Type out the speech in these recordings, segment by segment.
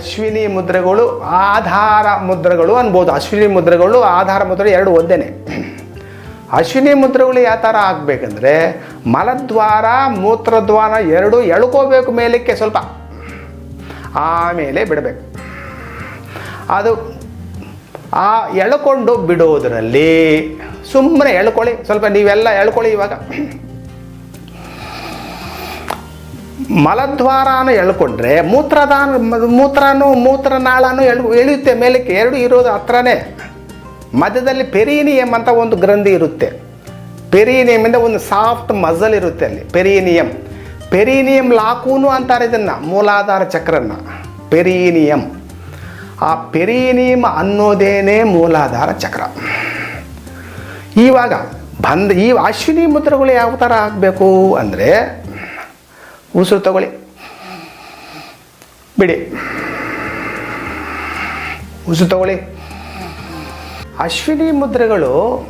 ಅಶ್ವಿನಿ ಮುದ್ರೆಗಳು ಆಧಾರ ಮುದ್ರೆಗಳು ಅನ್ಬೋದು. ಅಶ್ವಿನಿ ಮುದ್ರೆಗಳು ಆಧಾರ ಮುದ್ರೆ ಎರಡು ಒಂದೇನೆ ಅಶ್ವಿನಿ ಮುದ್ರೆಗಳು ಯಾವ ಥರ ಆಗಬೇಕಂದ್ರೆ ಮಲದ್ವಾರ, ಮೂತ್ರದ್ವಾರ ಎರಡು ಎಳ್ಕೋಬೇಕು ಮೇಲಕ್ಕೆ ಸ್ವಲ್ಪ. ಆಮೇಲೆ ಬಿಡಬೇಕು. ಅದು ಆ ಎಳ್ಕೊಂಡು ಬಿಡೋದರಲ್ಲಿ ಸುಮ್ಮನೆ ಎಳ್ಕೊಳ್ಳಿ. ಸ್ವಲ್ಪ ನೀವೆಲ್ಲ ಎಳ್ಕೊಳ್ಳಿ ಇವಾಗ. ಮಲದ್ವಾರನೂ ಎಳ್ಕೊಂಡ್ರೆ ಮೂತ್ರದಾನ, ಮೂತ್ರನೂ, ಮೂತ್ರನಾಳನೂ ಎಳ್, ಎಳೆಯುತ್ತೆ. ಮೇಲಕ್ಕೆ ಎರಡು ಇರೋದು ಹತ್ರನೇ. ಮಧ್ಯದಲ್ಲಿ ಪೆರಿನಿಯಮ್ ಅಂತ ಒಂದು ಗ್ರಂಥಿ ಇರುತ್ತೆ. ಪೆರಿನಿಯಮ್ ಇಂದ ಒಂದು ಸಾಫ್ಟ್ ಮಜಲ್ ಇರುತ್ತೆ ಅಲ್ಲಿ. ಪೆರಿನಿಯಮ್ ಪೆರಿನಿಯಮ್ ಲಾಕೂನು ಅಂತಾರೆ ಇದನ್ನು, ಮೂಲಾಧಾರ ಚಕ್ರನ ಪೆರಿನಿಯಮ್ ಆ ಪೆರಿನಿಯಮ್ ಅನ್ನೋದೇನೇ ಮೂಲಾಧಾರ ಚಕ್ರ. ಇವಾಗ ಬಂದ ಈ ಅಶ್ವಿನಿ ಮೂತ್ರಗಳು ಯಾವ ಥರ ಆಗಬೇಕು ಅಂದರೆ ಉಸಿರು ತಗೊಳ್ಳಿ. ಬಿಡಿ. ಉಸಿರು ತಗೊಳ್ಳಿ. ಅಶ್ವಿನಿ ಮುದ್ರೆಗಳು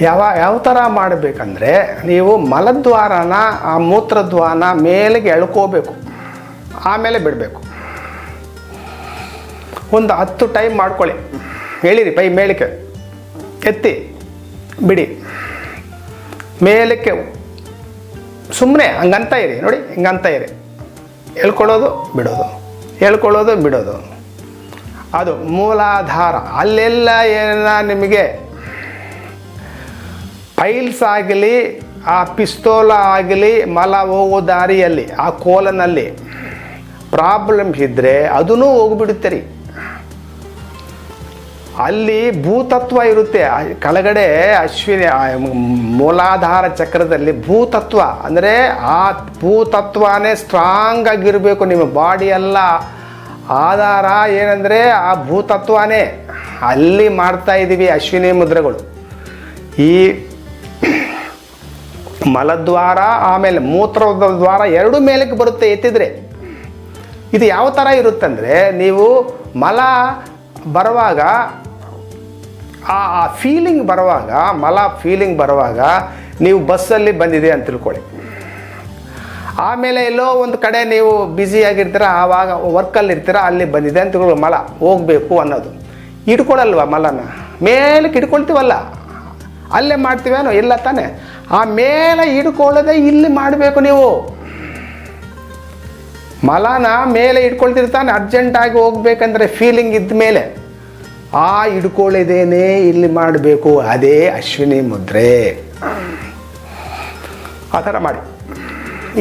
ಯಾವ ಯಾವ ಥರ ಮಾಡಬೇಕಂದ್ರೆ ನೀವು ಮಲದ್ವಾರನ, ಆ ಮೂತ್ರದ್ವಾರನ ಮೇಲೆಗೆ ಎಳ್ಕೋಬೇಕು. ಆಮೇಲೆ ಬಿಡಬೇಕು. ಒಂದು ಹತ್ತು ಟೈಮ್ ಮಾಡ್ಕೊಳ್ಳಿ. ಹೇಳಿರಿ ಪೈ ಮೇಲಕ್ಕೆ. ಎತ್ತಿ. ಬಿಡಿ. ಮೇಲಕ್ಕೆ ಸುಮ್ಮನೆ ಹಂಗಂತ ಇರಿ, ನೋಡಿ, ಹಿಂಗಂತ ಇರಿ. ಹೇಳ್ಕೊಳ್ಳೋದು, ಬಿಡೋದು. ಹೇಳ್ಕೊಳ್ಳೋದು, ಬಿಡೋದು. ಅದು ಮೂಲಾಧಾರ. ಅಲ್ಲೆಲ್ಲ ಏನ ನಿಮಗೆ ಪೈಲ್ಸ್ ಆಗಲಿ, ಆ ಪಿಸ್ತೋಲ ಆಗಲಿ, ಮಲ ಹೋಗೋ ದಾರಿಯಲ್ಲಿ, ಆ ಕೋಲನಲ್ಲಿ ಪ್ರಾಬ್ಲಮ್ಸ್ ಇದ್ದರೆ ಅದೂ ಹೋಗ್ಬಿಡುತ್ತೆ ರೀ. ಅಲ್ಲಿ ಭೂತತ್ವ ಇರುತ್ತೆ. ಕೆಳಗಡೆ ಅಶ್ವಿನಿ ಮೂಲಾಧಾರ ಚಕ್ರದಲ್ಲಿ ಭೂತತ್ವ. ಅಂದರೆ ಆ ಭೂತತ್ವನೇ ಸ್ಟ್ರಾಂಗ್ ಆಗಿರಬೇಕು ನಿಮ್ಮ ಬಾಡಿ ಎಲ್ಲ. ಆಧಾರ ಏನಂದರೆ ಆ ಭೂತತ್ವನೇ. ಅಲ್ಲಿ ಮಾಡ್ತಾ ಇದ್ದೀವಿ ಅಶ್ವಿನಿ ಮುದ್ರೆಗಳು. ಈ ಮಲದ್ವಾರ, ಆಮೇಲೆ ಮೂತ್ರದ ದ್ವಾರ ಎರಡು ಮೇಲಕ್ಕೆ ಬರುತ್ತೆ ಎತ್ತಿದ್ರೆ. ಇದು ಯಾವ ಥರ ಇರುತ್ತಂದರೆ, ನೀವು ಮಲ ಬರುವಾಗ ಆ ಆ ಫೀಲಿಂಗ್ ಬರುವಾಗ, ಮಲ ಫೀಲಿಂಗ್ ಬರುವಾಗ ನೀವು ಬಸ್ಸಲ್ಲಿ ಬಂದಿದೆ ಅಂತ ತಿಳ್ಕೊಳ್ಳಿ. ಆಮೇಲೆ ಎಲ್ಲೋ ಒಂದು ಕಡೆ ನೀವು ಬ್ಯುಸಿ ಆಗಿರ್ತೀರ, ಆವಾಗ ವರ್ಕಲ್ಲಿ ಇರ್ತೀರ, ಅಲ್ಲಿ ಬಂದಿದೆ ಅಂತ ತಿಳ್ಕೊಳ್ಳಿ ಮಲ, ಹೋಗಬೇಕು ಅನ್ನೋದು. ಹಿಡ್ಕೊಳಲ್ವ ಮಲನ? ಮೇಲಕ್ಕೆ ಇಟ್ಕೊಳ್ತೀವಲ್ಲ ಅಲ್ಲೇ ಮಾಡ್ತೀವೇನೋ ಇಲ್ಲ ತಾನೆ. ಆ ಮೇಲೆ ಹಿಡ್ಕೊಳ್ಳದೆ ಇಲ್ಲಿ ಮಾಡಬೇಕು ನೀವು. ಮಲನ ಮೇಲೆ ಇಟ್ಕೊಳ್ತಿರ್ತಾನೆ ಅರ್ಜೆಂಟಾಗಿ ಹೋಗ್ಬೇಕಂದ್ರೆ ಫೀಲಿಂಗ್ ಇದ್ದ ಮೇಲೆ ಆ ಹಿಡ್ಕೊಳ್ಳಿದೇನೆ ಇಲ್ಲಿ ಮಾಡಬೇಕು. ಅದೇ ಅಶ್ವಿನಿ ಮುದ್ರೆ. ಆ ಥರ ಮಾಡಿ.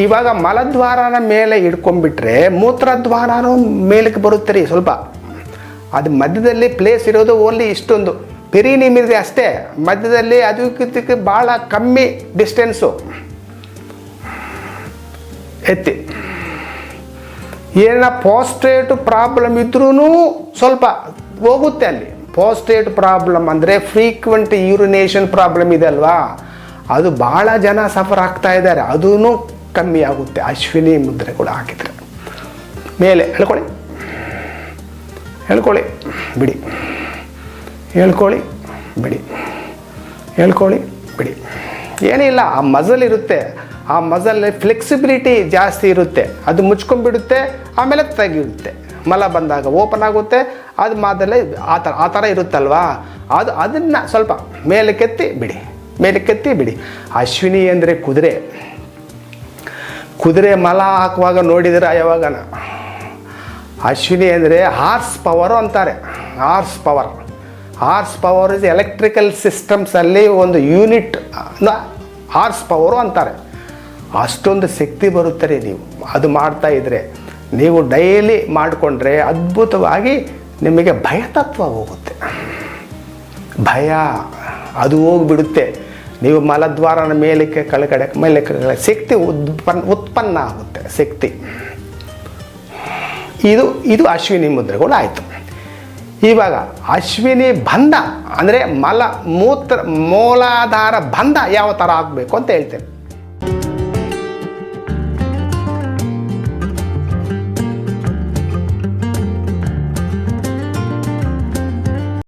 ಇವಾಗ ಮಲದ್ವಾರನ ಮೇಲೆ ಹಿಡ್ಕೊಂಡ್ಬಿಟ್ರೆ ಮೂತ್ರದ್ವಾರನೂ ಮೇಲಕ್ಕೆ ಬರುತ್ತೆ ರೀ ಸ್ವಲ್ಪ. ಅದು ಮಧ್ಯದಲ್ಲಿ ಪ್ಲೇಸ್ ಇರೋದು ಓನ್ಲಿ ಇಷ್ಟೊಂದು. ಪೆರಿ ಇದೆ ಅಷ್ಟೇ. ಮಧ್ಯದಲ್ಲಿ ಅದಕ್ಕೆ ಭಾಳ ಕಮ್ಮಿ ಡಿಸ್ಟೆನ್ಸು ಎತ್ತಿ. ಏನ ಪಾಸ್ಟ್ರೇಟ್ ಪ್ರಾಬ್ಲಮ್ ಇದ್ರೂ ಸ್ವಲ್ಪ ಹೋಗುತ್ತೆ ಅಲ್ಲಿ. ಪೋಸ್ಟೇಟ್ ಪ್ರಾಬ್ಲಮ್ ಅಂದರೆ ಫ್ರೀಕ್ವೆಂಟ್ ಯೂರಿನೇಷನ್ ಪ್ರಾಬ್ಲಮ್ ಇದೆ ಅಲ್ವಾ? ಅದು ಭಾಳ ಜನ ಸಫರ್ ಆಗ್ತಾ ಇದ್ದಾರೆ. ಅದೂ ಕಮ್ಮಿ ಆಗುತ್ತೆ. ಅಶ್ವಿನಿ ಮುದ್ರೆ ಕೂಡ ಹಾಕಿದರೆ. ಮೇಲೆ ಹೇಳ್ಕೊಳ್ಳಿ. ಹೇಳ್ಕೊಳ್ಳಿ. ಬಿಡಿ. ಹೇಳ್ಕೊಳ್ಳಿ. ಬಿಡಿ. ಹೇಳ್ಕೊಳ್ಳಿ. ಬಿಡಿ. ಏನಿಲ್ಲ, ಆ ಮಜಲ್ ಇರುತ್ತೆ. ಆ ಮಜಲ್ ಫ್ಲೆಕ್ಸಿಬಿಲಿಟಿ ಜಾಸ್ತಿ ಇರುತ್ತೆ. ಅದು ಮುಚ್ಕೊಂಡ್ಬಿಡುತ್ತೆ, ಆಮೇಲೆ ತೆಗಿಯುತ್ತೆ. ಮಲ ಬಂದಾಗ ಓಪನ್ ಆಗುತ್ತೆ. ಅದು ಮಾದಲ್ಲೇ ಆ ಥರ ಆ ಥರ ಇರುತ್ತಲ್ವಾ? ಅದು ಅದನ್ನು ಸ್ವಲ್ಪ ಮೇಲಕ್ಕೆತ್ತಿ ಬಿಡಿ ಮೇಲಕ್ಕೆತ್ತಿ ಬಿಡಿ. ಅಶ್ವಿನಿ ಅಂದರೆ ಕುದುರೆ. ಕುದುರೆ ಮಲ ಹಾಕುವಾಗ ನೋಡಿದ್ರೆ ಯಾವಾಗನ? ಅಶ್ವಿನಿ ಅಂದರೆ ಹಾರ್ಸ್ ಪವರು ಅಂತಾರೆ horse power horse power is electrical ಸಿಸ್ಟಮ್ಸಲ್ಲಿ ಒಂದು ಯೂನಿಟ್ ಹಾರ್ಸ್ ಪವರು ಅಂತಾರೆ. ಅಷ್ಟೊಂದು ಶಕ್ತಿ ಬರುತ್ತೆ ರೀ ನೀವು. ಅದು ಮಾಡ್ತಾ ಇದ್ದರೆ ನೀವು ಡೈಲಿ ಮಾಡಿಕೊಂಡ್ರೆ ಅದ್ಭುತವಾಗಿ ನಿಮಗೆ ಭಯ ತತ್ವ ಹೋಗುತ್ತೆ. ಭಯ, ಅದು ಹೋಗಿಬಿಡುತ್ತೆ. ನೀವು ಮಲದ್ವಾರನ ಮೇಲಕ್ಕೆ ಕೆಳಗಡೆ ಮೇಲೆ ಕೆಳಗಡೆ, ಶಕ್ತಿ ಉತ್ಪನ್ನ ಉತ್ಪನ್ನ ಆಗುತ್ತೆ, ಶಕ್ತಿ. ಇದು ಇದು ಅಶ್ವಿನಿ ಮುದ್ರೆಗಳು ಆಯಿತು. ಇವಾಗ ಅಶ್ವಿನಿ ಬಂಧ, ಅಂದರೆ ಮಲ, ಮೂತ್ರ, ಮೂಲಾಧಾರ ಬಂಧ ಯಾವ ಥರ ಆಗಬೇಕು ಅಂತ ಹೇಳ್ತೇನೆ.